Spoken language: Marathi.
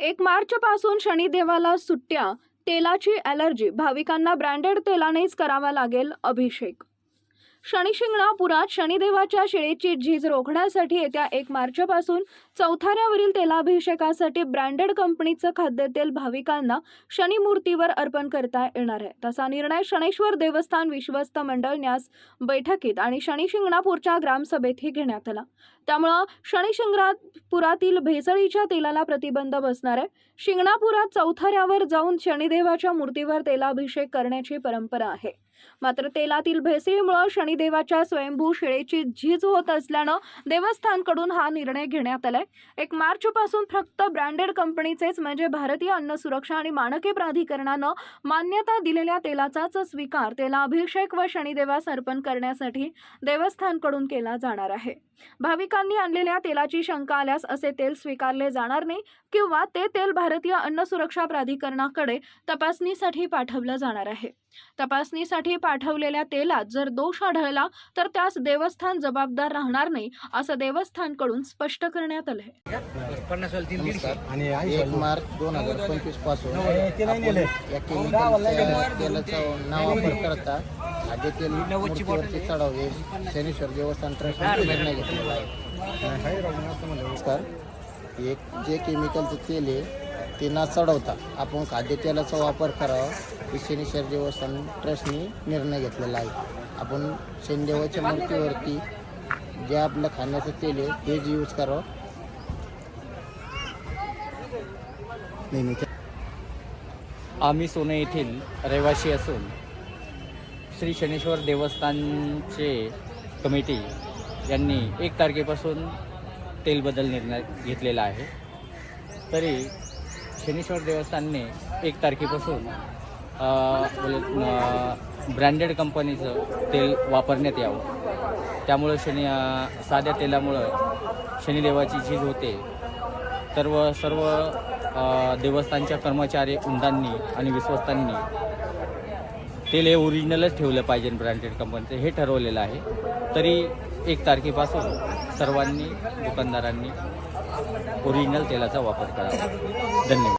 एक मार्च पासून शनिदेवाला सुट्ट्या तेलाची ॲलर्जी भाविकांना ब्रँडेड तेलानेच करावा लागेल अभिषेक शनिशिंगणापुरात शनिदेवाच्या शिळेची झीज रोखण्यासाठी येत्या एक मार्चपासून चौथाऱ्यावरील तेलाभिषेकासाठी ब्रँडेड कंपनीचं खाद्यतेल भाविकांना शनिमूर्तीवर अर्पण करता येणार आहे. तसा निर्णय शनेश्वर देवस्थान विश्वस्त मंडळ न्यास बैठकीत आणि शनिशिंगणापूरच्या ग्रामसभेतही घेण्यात आला. त्यामुळं शनिशिंगणापुरातील भेसळीच्या तेलाला प्रतिबंध बसणार आहे. शिंगणापुरात चौथाऱ्यावर जाऊन शनिदेवाच्या मूर्तीवर तेलाभिषेक करण्याची परंपरा आहे. मात्र तेलातील भेसळीमुळे शनिदेवाच्या स्वयंभू शिळेची झीज होत असल्यानं देवस्थानकडून हा निर्णय घेण्यात आलाय. एक मार्च पासून फक्त ब्रँडेड कंपनीचेच म्हणजे भारतीय अन्न सुरक्षा आणि मानके प्राधिकरणानं मान्यता दिलेल्या तेलाचाच स्वीकार तेलाभिषेक व शनिदेवास अर्पण करण्यासाठी देवस्थानकडून केला जाणार आहे. भाविकांनी आणलेल्या तेलाची शंका आल्यास असे तेल स्वीकारले जाणार नाही किंवा ते तेल भारतीय अन्न सुरक्षा प्राधिकरणाकडे तपासणीसाठी पाठवलं जाणार आहे. तपासणीसाठी पाठवलेल्या तेलात जर दोष आढळला तर त्यास देवस्थान जबाबदार राहणार नाही असं देवस्थानकडून स्पष्ट करण्यात आलं आणि एक. मार्च दोन हजार पंचवीसपासून वापर करता मूर्तीवरती चढावे शनीश्वर देवस्थान ट्रस्ट निर्णय घेतलेला आहे. नाही, आहे राव, मी असं म्हणलं. नमस्कार. एक जे केमिकलचं तेल आहे ते न चढवता. आपण खाद्यतेलाचा वापर करावा. हे शनिश्वर देवस्थान ट्रस्टनी निर्णय घेतलेला आहे. आपण शनिदेवाच्या मूर्तीवरती जे आपलं खाण्याचं तेल आहे तेच यूज करावं. नेहमीच्या आम्ही सोने येथील रहिवासी असून श्री शनेश्वर देवस्थानचे कमिटी यांनी एक तारखेपासून तेलबद्दल निर्णय घेतलेला आहे. तरी शनेश्वर देवस्थानने एक तारखेपासून ब्रँडेड कंपनीचं तेल वापरण्यात यावं. त्यामुळं शनी साध्या तेलामुळं शनिदेवाची झीज होते. तर व सर्व देवस्थानच्या कर्मचारी उंदांनी आणि विश्वस्तांनी तेल हे ओरिजिनलच ठेवलं पाहिजे ब्रँडेड कंपनीचं हे ठरवलेलं आहे. तरी एक तारखेपासून सर्वांनी दुकानदारांनी ओरिजिनल तेलाचा वापर करावा. धन्यवाद.